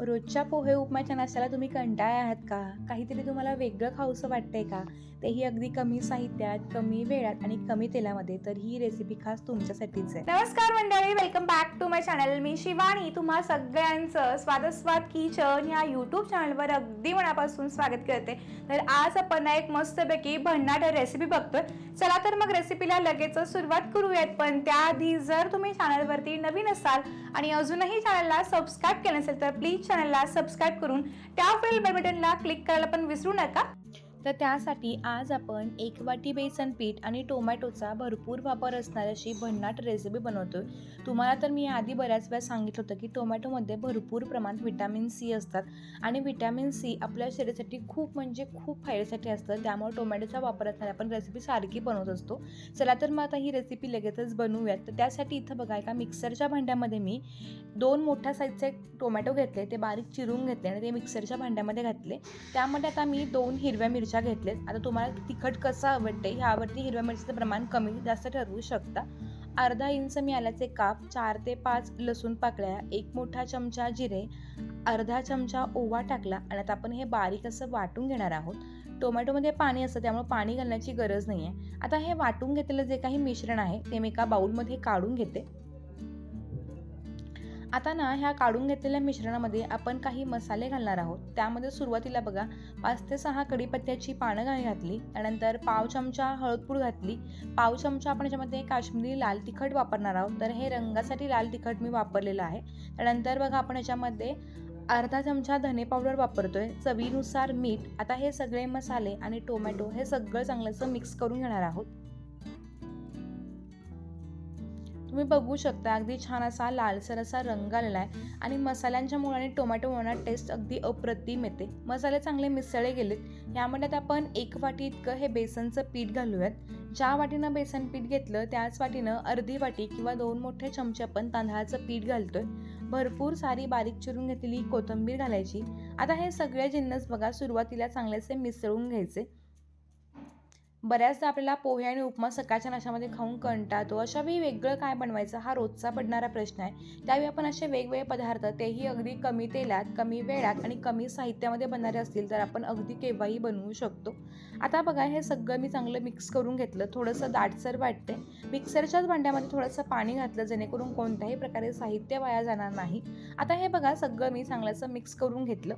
रोजच्या पोहे उपमाच्या नाश्त्याला तुम्ही कंटाळा आहात का? काहीतरी तुम्हाला वेगळं खाऊसं वाटतंय का? तेही अगदी कमी साहित्यात कमी वेळात आणि कमी तेलामध्ये तर ही रेसिपी खास तुमच्यासाठीच आहे. नमस्कार मंडळी welcome back to my channel मी शिवानी. तुम्हा सगळ्यांचं स्वादस्वाद किचन या यूट्यूब चॅनलवर अगदी मनापासून स्वागत करते. तर आज आपण एक मस्तपैकी भन्नाट रेसिपी बघतोय. चला तर मग रेसिपीला लगेच सुरुवात करूयात. पण त्याआधी जर तुम्ही चॅनलवरती नवीन असाल आणि अजूनही चॅनलला सबस्क्राईब केलं नसेल तर प्लीज चॅनलला सबस्क्राईब करून त्या बेल बटनला क्लिक करायला पण विसरू नका. तर त्यासाठी आज आपण एक वाटी बेसन पीठ आणि टोमॅटोचा भरपूर वापर असणारी अशी भन्नाट रेसिपी बनवतो तुम्हाला तर मी आधी बऱ्याच वेळा सांगितलं होतं की टोमॅटोमध्ये भरपूर प्रमाणात विटॅमिन सी असतात. आणि विटॅमिन सी आपल्या शरीरासाठी खूप म्हणजे खूप फायद्यासाठी असतं. त्यामुळे टोमॅटोचा वापर असणारी आपण रेसिपी सारखी बनवत असतो. चला तर मग आता ही रेसिपी लगेचच बनवूयात. तर त्यासाठी इथं बघा एका मिक्सरच्या भांड्यामध्ये मी दोन मोठ्या साईजचे टोमॅटो घेतले. ते बारीक चिरून घेतले आणि ते मिक्सरच्या भांड्यामध्ये घातले. त्यामध्ये आता मी दोन हिरव्या मिरच्या घेतल्यात आता तुम्हाला तिखट कसं आवडते ह्यावरती हिरव्या मिरचीचं प्रमाण कमी जास्त ठरवू शकता. अर्धा इंच मी आल्याचे काप चार ते पाच लसूण पाकळ्या एक मोठा चमचा जिरे अर्धा चमचा ओवा टाकला आणि आता आपण हे बारीक असं वाटून घेणार आहोत. टोमॅटोमध्ये पाणी असतं त्यामुळे पाणी घालण्याची गरज नाही आहे आता हे वाटून घेतलेलं जे काही मिश्रण आहे ते मी एका बाऊलमध्ये काढून घेते. आता ना ह्या काढून घेतलेल्या मिश्रणामध्ये आपण काही मसाले घालणार आहोत. त्यामध्ये सुरुवातीला बघा पाच ते सहा कढीपत्त्याची पानं घा- घातली त्यानंतर पाव चमचा हळदपूड घातली. पाव चमचा आपण याच्यामध्ये काश्मीरी लाल तिखट वापरणार आहोत. तर हे रंगासाठी लाल तिखट मी वापरलेलं आहे. त्यानंतर बघा आपण याच्यामध्ये अर्धा चमचा धने पावडर वापरतोय. चवीनुसार मीठ आता हे सगळे मसाले आणि टोमॅटो हे सगळं चांगलंसं मिक्स करून घेणार आहोत. तुम्ही बघू शकता अगदी छान असा लालसर असा रंग आलेला आहे आणि मसाल्यांच्या मुळाने टोमॅटो मुळांना टेस्ट अगदी अप्रतिम येते. मसाले चांगले मिसळले गेलेत. यामध्ये आपण एक वाटी इतकं हे बेसनचं पीठ घालूयात. ज्या वाटीनं बेसन पीठ घेतलं त्याच वाटीनं अर्धी वाटी किंवा दोन मोठे चमचे आपण तांदळाचं पीठ घालतोय. भरपूर सारी बारीक चिरून घेतलेली कोथिंबीर घालायची. आता हे सगळे जिन्नस बघा सुरुवातीला चांगलेसे मिसळून घ्यायचे. बऱ्याचदा आपल्याला पोहे आणि उपमा सकाळच्या नाश्यामध्ये खाऊन कंटाळतो. अशावेळी वेगळं काय बनवायचं हा रोजचा पडणारा प्रश्न आहे. त्यावेळी आपण असे वेगवेगळे पदार्थ तेही अगदी कमी तेलात कमी वेळात आणि कमी साहित्यामध्ये बनणारे असतील तर आपण अगदी केव्हाही बनवू शकतो. आता बघा हे सगळं मी चांगलं मिक्स करून घेतलं. थोडंसं दाटसर वाटते मिक्सरच्याच भांड्यामध्ये थोडंसं पाणी घातलं जेणेकरून कोणत्याही प्रकारे साहित्य वाया जाणार नाही. आता हे बघा सगळं मी चांगलंसं मिक्स करून घेतलं.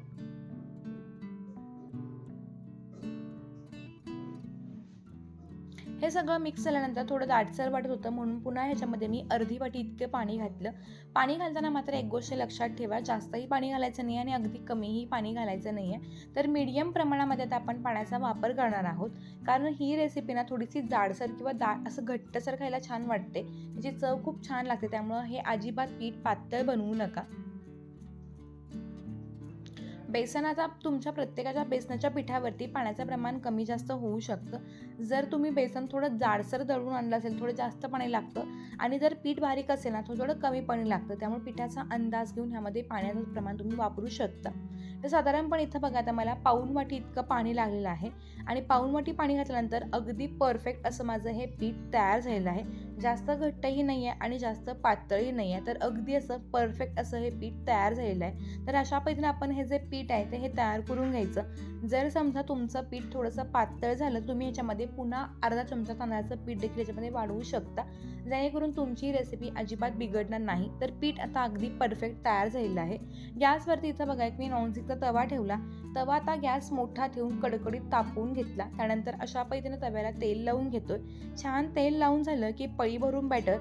सगळं मिक्स झाल्यानंतर थोडं दाटसर वाटत होतं. म्हणून पुन्हा ह्याच्यामध्ये मी अर्धी वाटी इतकं पाणी घातलं. पाणी घालताना मात्र एक गोष्ट लक्षात ठेवा जास्तही पाणी घालायचं नाही आणि अगदी कमीही पाणी घालायचं नाही आहे तर मीडियम प्रमाणामध्ये आता आपण पाण्याचा वापर करणार आहोत. कारण ही रेसिपी ना थोडीशी जाडसर किंवा दाट असं घट्टसर खायला छान वाटते. त्याची चव खूप छान लागते. त्यामुळं हे अजिबात पीठ पातळ बनवू नका. बेसनाचा तुमच्या प्रत्येकाच्या बेसनाच्या पिठावरती पाण्याचं प्रमाण कमी जास्त होऊ शकतं. जर तुम्ही बेसन थोडं जाडसर दळून आणलं असेल थोडं जास्त पाणी लागतं आणि जर पीठ बारीक असेल ना थोडं थोडं कमी पाणी लागतं त्यामुळे पिठाचा अंदाज घेऊन ह्यामध्ये पाण्याचं प्रमाण तुम्ही वापरू शकता. तर साधारणपणे इथं बघा आता मला पाऊन वाटी इतकं पाणी लागलेलं आहे आणि पाऊन वाटी पाणी घातल्यानंतर अगदी परफेक्ट असं माझं हे पीठ तयार झालेलं आहे. जास्त घट्टही नाही आहे आणि जास्त पातळही नाही आहे तर अगदी असं परफेक्ट असं हे पीठ तयार झालेलं आहे. तर अशा पद्धतीने आपण हे जे पीठ आहे ते हे तयार करून घ्यायचं. जर समजा तुमचं पीठ थोडंसं पातळ झालं तुम्ही याच्यामध्ये पुन्हा अर्धा चमचा तांदळाचं पीठ देखील याच्यामध्ये वाढवू शकता. जेणेकरून तुमची रेसिपी अजिबात बिघडणार नाही. तर पीठ आता अगदी परफेक्ट तयार झालेलं आहे. गॅसवरती इथं बघा एक मी नॉनस्टिकचा तवा ठेवला. तवा आता गॅस मोठा ठेवून कडकडीत तापवून घेतला. त्यानंतर अशा पद्धतीने तव्याला तेल लावून घेतोय. छान तेल लावून झालं की पळी भरून बॅटर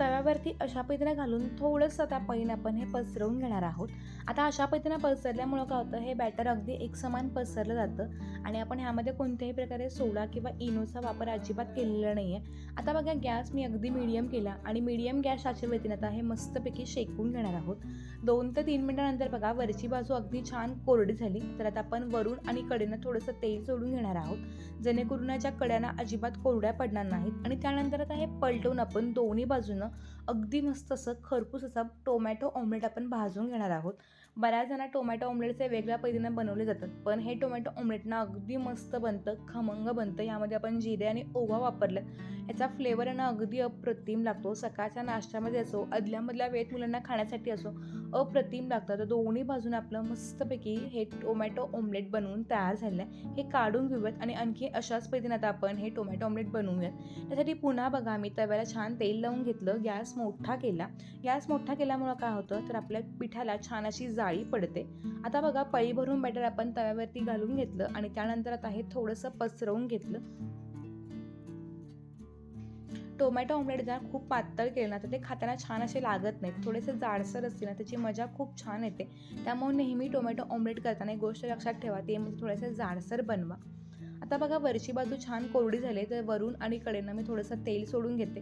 तव्यावरती अशा पद्धतीने घालून थोडंसं त्या पळीने आपण हे पसरवून घेणार आहोत. आता अशा पद्धतीने पसरल्यामुळं काय होतं हे बॅटर अगदी एकसमान पसरलं जातं आणि आपण ह्यामध्ये कोणत्याही प्रकारे सोडा किंवा इनोचा वापर अजिबात केलेला नाही आहे आता बघा गॅस मी अगदी मीडियम केला आणि मीडियम गॅस अशा वतीने आता हे मस्तपैकी शेकून घेणार आहोत. दोन ते तीन मिनटानंतर बघा वरची बाजू अगदी छान कोरडी झाली तर आता आपण वरून आणि कडेनं थोडंसं तेल सोडून घेणार आहोत. जेणेकरून याच्या कड्यांना अजिबात कोरड्या पडणार नाहीत आणि त्यानंतर आता हे पलटवून आपण दोन्ही बाजूनं अगदी मस्त असं खरपूस असा टोमॅटो ऑमलेट आपण भाजून घेणार आहोत. बऱ्याच जणांना टोमॅटो ऑमलेटचे वेगळ्या पद्धतीनं बनवले जातात. पण हे टोमॅटो ऑमलेटना अगदी मस्त बनतं खमंग बनतं. यामध्ये आपण जिरे आणि ओवा वापरलं. याचा फ्लेवर ना अगदी अप्रतिम लागतो. सकाळच्या नाश्त्यामध्ये असो अदल्यामधल्या वेळेत मुलांना खाण्यासाठी असो अप्रतिम लागतं. तर दोन्ही बाजूने आपलं मस्तपैकी हे टोमॅटो ऑमलेट बनवून तयार झालेलं आहे. हे काढून घेऊयात आणि आणखी अशाच पद्धतीने आता आपण हे टोमॅटो ऑमलेट बनवूयात. त्यासाठी पुन्हा बघा मी तव्याला छान तेल लावून घेतलं गॅस मोठा केला. गॅस मोठा केल्यामुळं काय होतं? तर आपल्या पिठाला छान अशी जाळी पडते. आता बघा पळी भरून बॅटर आपण तव्यावरती घालून घेतलं आणि त्यानंतर आता हे थोडंसं पसरवून घेतलं. टोमॅटो ऑमलेट जर खूप पातळ केलं ना तर ते खाताना छान असे लागत नाहीत. थोडेसे जाडसर असते ना त्याची मजा खूप छान येते. त्यामुळे नेहमी टोमॅटो ऑमलेट करताना एक गोष्ट लक्षात ठेवा ते म्हणजे थोडेसे जाडसर बनवा. आता बघा वरची बाजू छान कोरडी झाली तर वरून आणि कडेनं मी थोडंसं तेल सोडून घेते.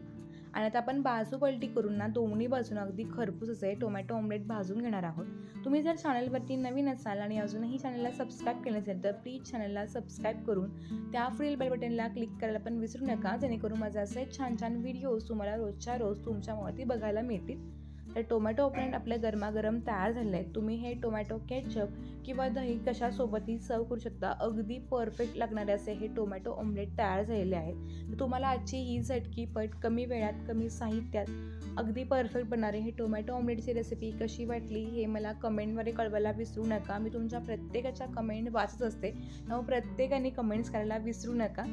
आणि आता आपण बाजू पलटी करून ना दोन्ही बाजून अगदी खरपूस असे टोमॅटो ऑमलेट भाजून घेणार आहोत. तुम्ही जर चॅनलवरती नवीन असाल आणि अजूनही चॅनलला सबस्क्राईब केलं नसेल तर प्लीज चॅनलला सबस्क्राईब करून त्या फ्रील बेल बटनला क्लिक करायला पण विसरू नका जेणेकरून माझे असे छान छान व्हिडिओज तुम्हाला रोजच्या रोज तुमच्या बघायला मिळतील. तर टोमॅटो ऑमलेट आपल्या गरमागरम तयार झाले आहे तुम्ही हे टोमॅटो केचप किंवा दही कशासोबतही सर्व करू शकता. अगदी परफेक्ट लागणारे असे हे टोमॅटो ऑमलेट तयार झालेले आहेत. तर तुम्हाला आजची ही झटकी पट कमी वेळात कमी साहित्यात अगदी परफेक्ट बनणारे हे टोमॅटो ऑमलेटची रेसिपी कशी वाटली हे मला कमेंटमध्ये कळवायला विसरू नका. मी तुमच्या प्रत्येकाच्या कमेंट वाचत असते. त्यामुळे प्रत्येकाने कमेंट्स करायला विसरू नका.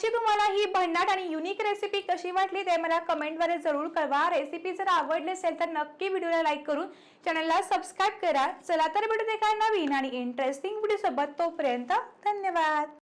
आजची तुम्हाला ही भन्नाट आणि युनिक रेसिपी कशी वाटली ते मला कमेंटद्वारे जरूर कळवा. रेसिपी जर आवडली असेल तर नक्की व्हिडिओला लाईक करून चॅनलला सबस्क्राईब करा. चला तर भेटू एका नवीन आणि इंटरेस्टिंग व्हिडिओसोबत तोपर्यंत धन्यवाद.